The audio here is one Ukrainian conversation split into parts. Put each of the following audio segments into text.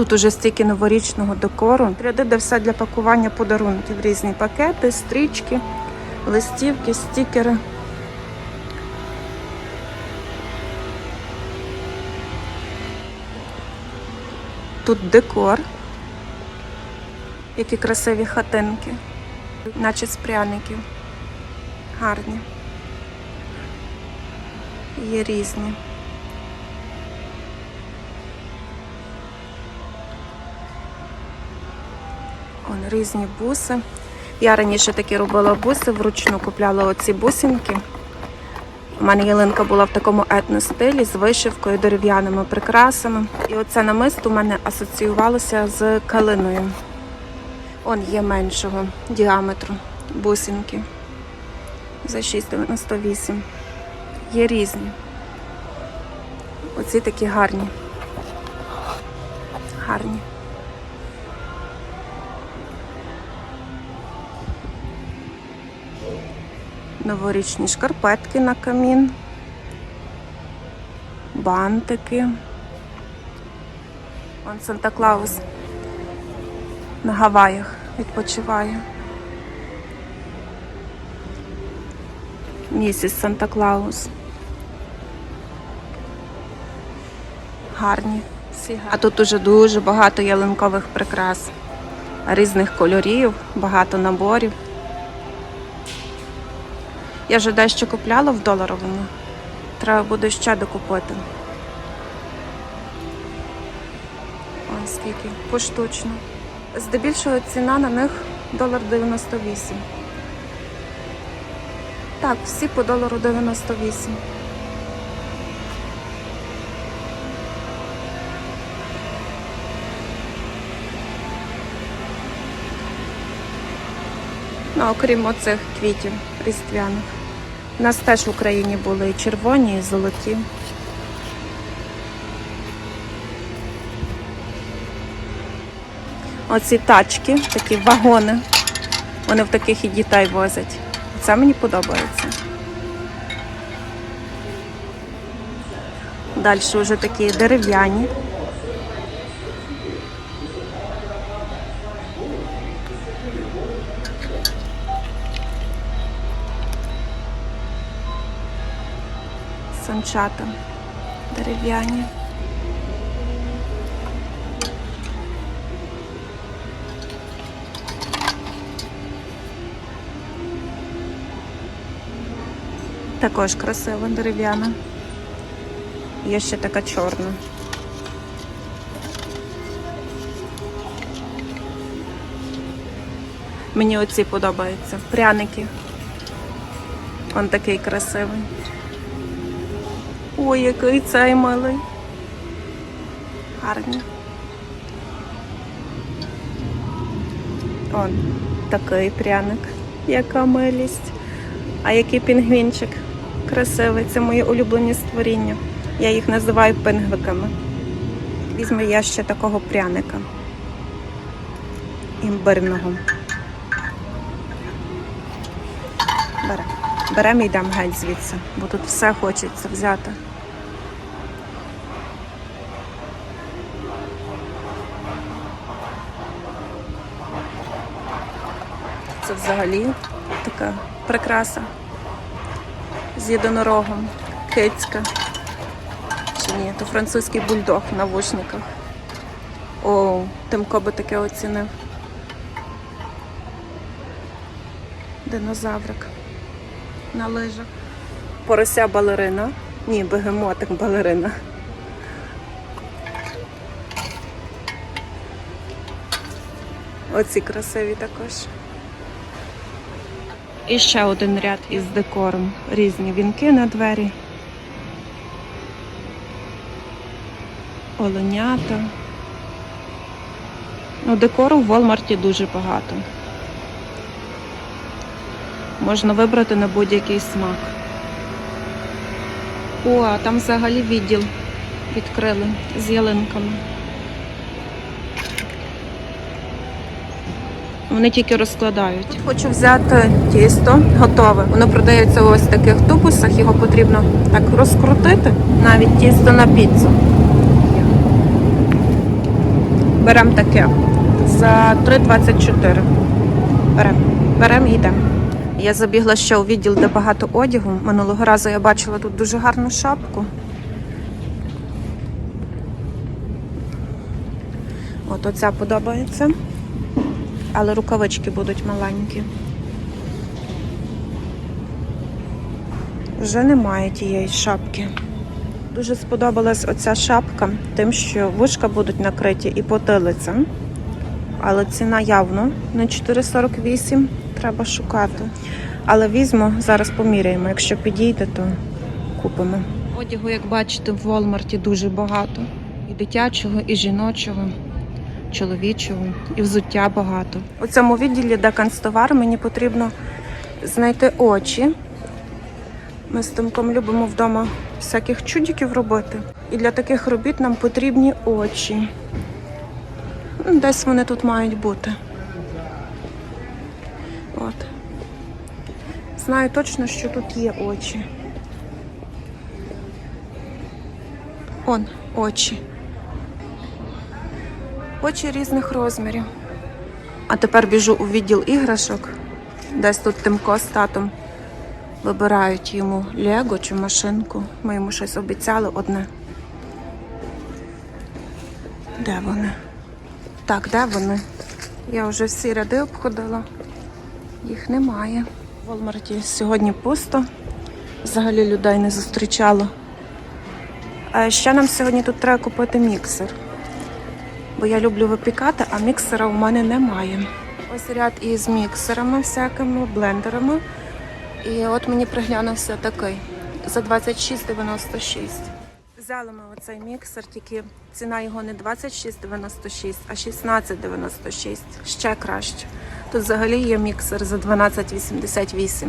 Тут уже стільки новорічного декору. Ряди, де все для пакування подарунків. Різні пакети, стрічки, листівки, стікери. Тут декор. Які красиві хатинки, наче з пряників. Гарні. Є різні. Он різні буси. Я раніше такі робила буси, вручну купляла оці бусинки. У мене ялинка була в такому етностилі з вишивкою, дерев'яними прикрасами. І оце намисто у мене асоціювалося з калиною. Он є меншого діаметру бусинки за 6,98. Є різні. Оці такі гарні. Гарні. Новорічні шкарпетки на камін. Бантики. Он Санта Клаус на Гаваях відпочиває. Місіс Санта Клаус. Гарні. А тут уже дуже багато ялинкових прикрас. Різних кольорів, багато наборів. Я вже дещо купляла в доларовому. Треба буде ще докупити. Ось скільки поштучно. Здебільшого ціна на них долар 98. Так, всі по долару 98. Ну, окрім оцих квітів різдвяних. У нас теж в Україні були і червоні, і золоті. Оці тачки, такі вагони. Вони в таких і дітей возять. Це мені подобається. Далі вже такі дерев'яні. Санчата дерев'яні. Також красива дерев'яна. Є ще така чорна. Мені оці подобаються. Пряники. Он такий красивий. Ой, який цей милий. Гарний. Он такий пряник. Яка милість. А який пінгвінчик красивий. Це мої улюблені створіння. Я їх називаю пингвиками. Візьму я ще такого пряника. Імбирного. Бере. Беремо і йдемо геть звідси, бо тут все хочеться взяти. Це взагалі така прикраса з єдинорогом, кицька. Чи ні, то французький бульдог в навушниках. О, Тимко би таке оцінив. Динозаврик на лижах. Порося балерина. Ні, бегемотик балерина. Оці красиві також. І ще один ряд із декором. Різні вінки на двері. Оленята. Ну, декору в Walmart дуже багато. Можна вибрати на будь-який смак. О, а там взагалі відділ відкрили з ялинками. Вони тільки розкладають. Тут хочу взяти тісто готове. Воно продається ось в таких тубусах, його потрібно так розкрутити, навіть тісто на піцу. Беремо таке за 3,24. Беремо. Беремо і йдемо. Я забігла ще у відділ, де багато одягу. Минулого разу я бачила тут дуже гарну шапку. От оця подобається. Але рукавички будуть маленькі. Вже немає тієї шапки. Дуже сподобалась оця шапка, тим, що вушка будуть накриті і потилиця. Але ціна явно не 4,48. Треба шукати. Але візьму, зараз поміряємо. Якщо підійде, то купимо. Одягу, як бачите, в Волмарті дуже багато. І дитячого, і жіночого, чоловічого, і взуття багато. У цьому відділі, де канцтовар, мені потрібно знайти очі. Ми з Тимком любимо вдома всяких чудиків робити. І для таких робіт нам потрібні очі. Ну, Десь вони тут мають бути. От. Знаю точно, що тут є очі. Он, очі. Очі різних розмірів. А тепер біжу у відділ іграшок. Десь тут Тимко з татом вибирають йому Лего чи машинку. Ми йому щось обіцяли одне. Де вони? Так, де вони? Я вже всі ряди обходила. Їх немає. В Волмарті сьогодні пусто. Взагалі людей не зустрічало. А ще нам сьогодні тут треба купити міксер. Бо я люблю випікати, а міксера у мене немає. Ось ряд із міксерами, всякими, блендерами. І от мені приглянувся такий за 26,96. Взяли ми оцей міксер, тільки ціна його не 26,96, а 16,96. Ще краще. Тут взагалі є міксер за 12,88.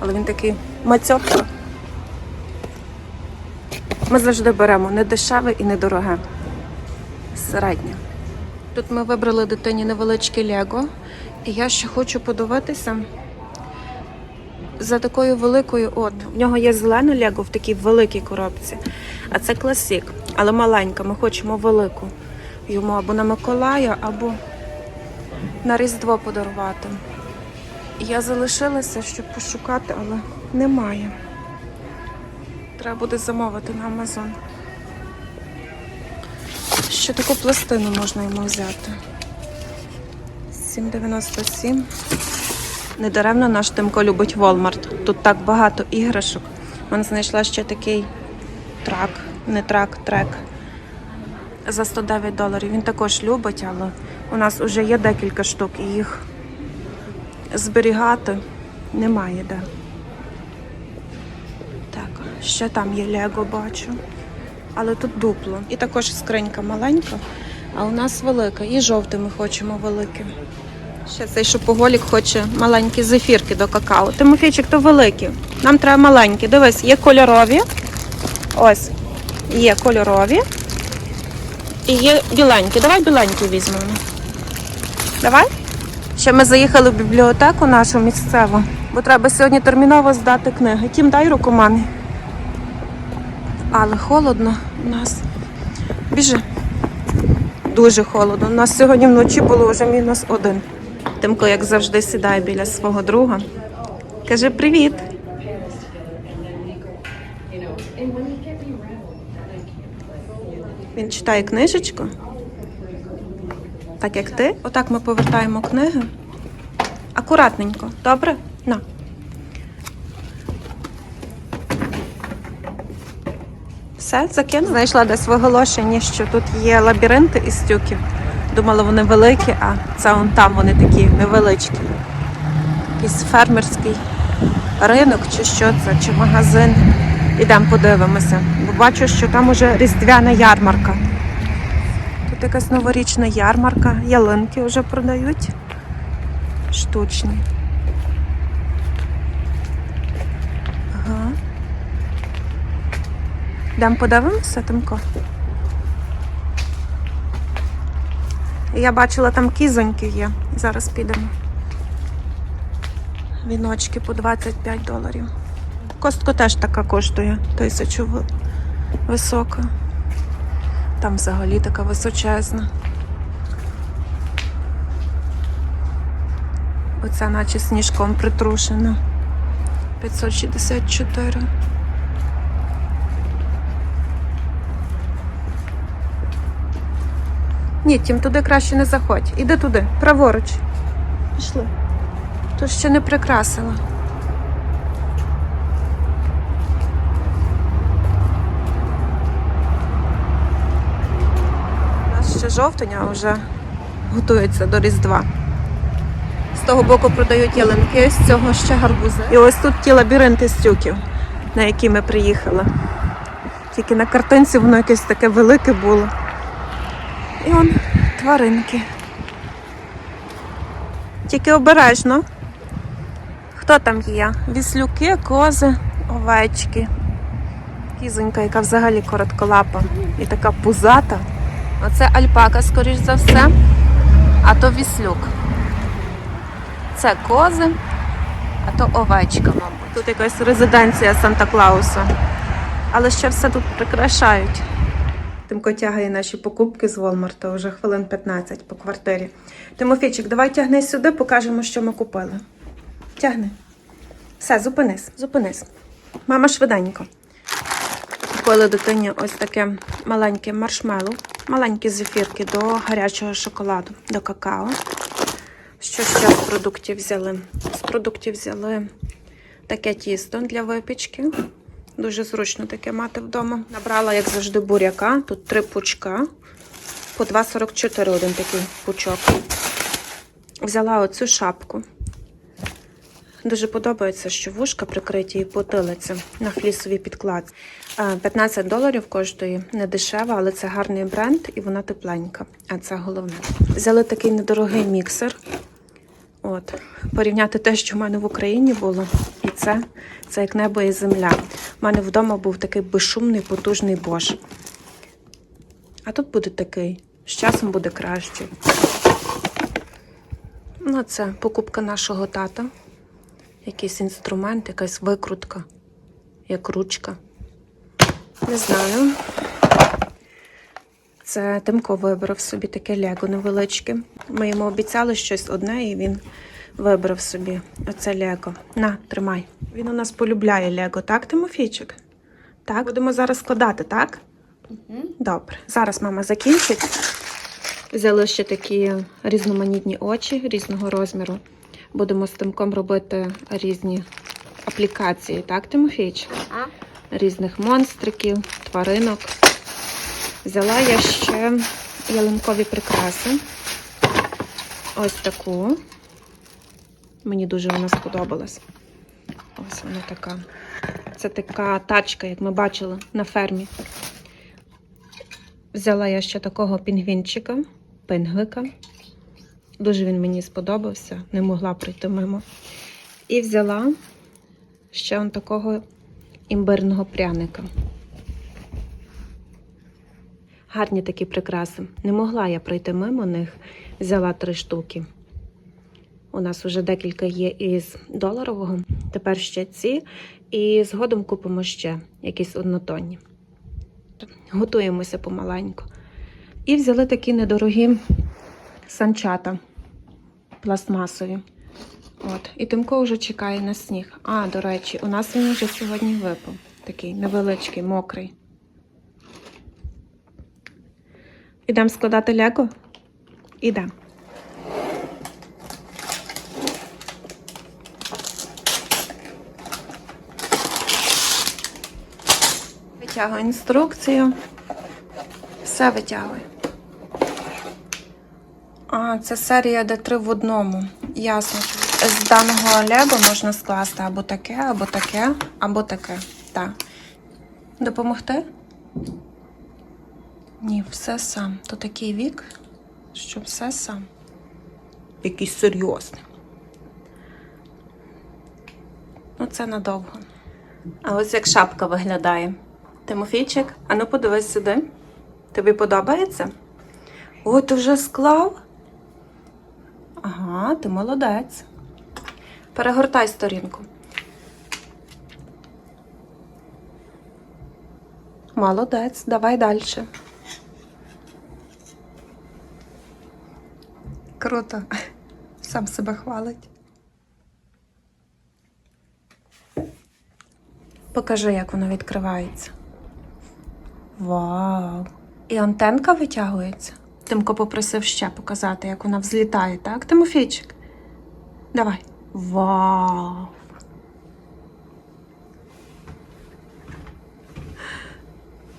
Але він такий мацьопка. Ми завжди беремо не дешеве і не Середнє. Тут ми вибрали дитині невеличке Лего. І я ще хочу подивитися за такою великою, от, в нього є зелене Лего в такій великій коробці, а це класік, але маленька. Ми хочемо велику йому або на Миколая, або на Різдво подарувати. Я залишилася, щоб пошукати, але немає. Треба буде замовити на Амазон. Ще таку пластину можна йому взяти. 7,97. Недаремно наш Тимко любить Walmart. Тут так багато іграшок. Вона знайшла ще такий трак, не трак, трек за 109 доларів. Він також любить, але у нас вже є декілька штук і їх зберігати немає де. Так, ще там є Лего, бачу. Але тут дупло. І також скринька маленька, а у нас велика. І жовтий ми хочемо великий. Ще цей шопоголік хоче маленькі зефірки до какао. Тимофійчик, то великі. Нам треба маленькі. Дивись, є кольорові. Ось. Є кольорові. І є біленькі. Давай біленькі візьмемо. Давай. Ще ми заїхали в бібліотеку нашу місцеву, бо треба сьогодні терміново здати книги. Тім, дай руку мамі. Але холодно у нас. Біжи. Дуже холодно. У нас сьогодні вночі було вже мінус один. Тимко, як завжди, сідає біля свого друга. Каже привіт. Він читає книжечку. Так як ти. Отак ми повертаємо книги. Акуратненько. Добре? На. Все, закинула. Знайшла десь в оголошенні, що тут є лабіринти із тюків. Думала, вони великі, а це вон там вони такі невеличкі. Якийсь фермерський ринок, чи що це, чи магазин. Ідемо подивимося. Бо бачу, що там уже різдвяна ярмарка. Тут якась новорічна ярмарка, ялинки вже продають. Штучні. Йдемо подивимося, Тимко. Я бачила, там кізоньки є. Зараз підемо. Віночки по 25 доларів. Костку теж така коштує, тисячу висока. Там взагалі така височезна. Оця наче сніжком притрушена. 564. Ні, тім туди краще не заходь. Іди туди, праворуч. Пішли. Тут ще не прикрасила. У нас ще жовтень, а вже готується до Різдва. З того боку продають ялинки, з цього ще гарбузи. І ось тут ті лабіринти стюків, на які ми приїхали. Тільки на картинці воно якесь таке велике було. І он тваринки. Тільки обережно. Хто там є? Віслюки, кози, овечки. Кізонька, яка взагалі коротколапа і така пузата. Оце альпака, скоріш за все, а то віслюк. Це кози, а то овечка, мабуть. Тут якась резиденція Санта-Клауса. Але ще все тут прикрашають. Тимко тягає наші покупки з Волмарта вже хвилин 15 по квартирі. Тимофійчик, давай тягни сюди, покажемо, що ми купили. Тягни. Все, зупинись, зупинись. Мама швиденько. Купили дитині ось таке маленьке маршмеллоу, маленькі зефірки до гарячого шоколаду, до какао. Що ще з продуктів взяли? З продуктів взяли таке тісто для випічки. Дуже зручно таке мати вдома. Набрала, як завжди, буряка. Тут три пучка. По 2,44 один такий пучок. Взяла оцю шапку. Дуже подобається, що вушка прикриті і потилиця на флісовій підкладці. Е, 15 доларів коштує не дешево, але це гарний бренд і вона тепленька. А це головне. Взяли такий недорогий міксер. От, порівняти те, що в мене в Україні було, і це, це як небо і земля. У мене вдома був такий безшумний, потужний бош. А тут буде такий. З часом буде краще. Ну, це покупка нашого тата. Якийсь інструмент, якась викрутка, як ручка. Не знаю. Це Тимко вибрав собі таке лего невеличке. Ми йому обіцяли щось одне, і він вибрав собі оце лего. На, тримай. Він у нас полюбляє лего, так, Тимофійчик? Так, будемо зараз складати, так? Добре. Зараз мама закінчить. Взяли ще такі різноманітні очі різного розміру. Будемо з Тимком робити різні аплікації, так, Тимофійчик? А? Різних монстриків, тваринок. Взяла я ще ялинкові прикраси. Ось таку. Мені дуже вона сподобалась. Ось вона така. Це така тачка, як ми бачили на фермі. Взяла я ще такого пінгвінчика, пингвика. Дуже він мені сподобався, не могла пройти мимо. І взяла ще он такого імбирного пряника. Гарні такі прикраси. Не могла я пройти мимо них. Взяла три штуки. У нас вже декілька є із доларового. Тепер ще ці. І згодом купимо ще якісь однотонні. Готуємося помаленьку. І взяли такі недорогі санчата пластмасові. От. І Тимко вже чекає на сніг. А, до речі, у нас він вже сьогодні випав. Такий невеличкий, мокрий. Ідемо складати лего? Ідемо. Витягуй інструкцію. Все витягуй. А, це серія, де три в одному. Ясно. З даного Лего можна скласти або таке, або таке, або таке. Так. Допомогти? Ні, все сам. То такий вік, що все сам. Якийсь серйозний. Ну, це надовго. А ось як шапка виглядає. Тимофійчик, а ну подивись сюди. Тобі подобається? Ой, ти вже склав? Ага, ти молодець. Перегортай сторінку. Молодець, давай далі. круто. Сам себе хвалить. Покажи, як воно відкривається. Вау! І антенка витягується. Тимко попросив ще показати, як вона взлітає, так, Тимофійчик? Давай. Вау!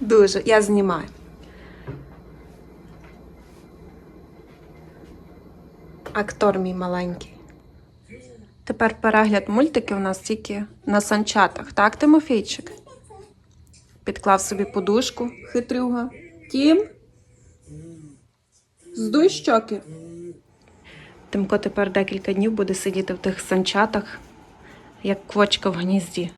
Дуже, я знімаю. Актор мій маленький. Тепер перегляд мультики у нас тільки на санчатах, так, Тимофійчик? Підклав собі подушку, хитрюга. Тім? Здуй щоки. Тимко тепер декілька днів буде сидіти в тих санчатах, як квочка в гнізді.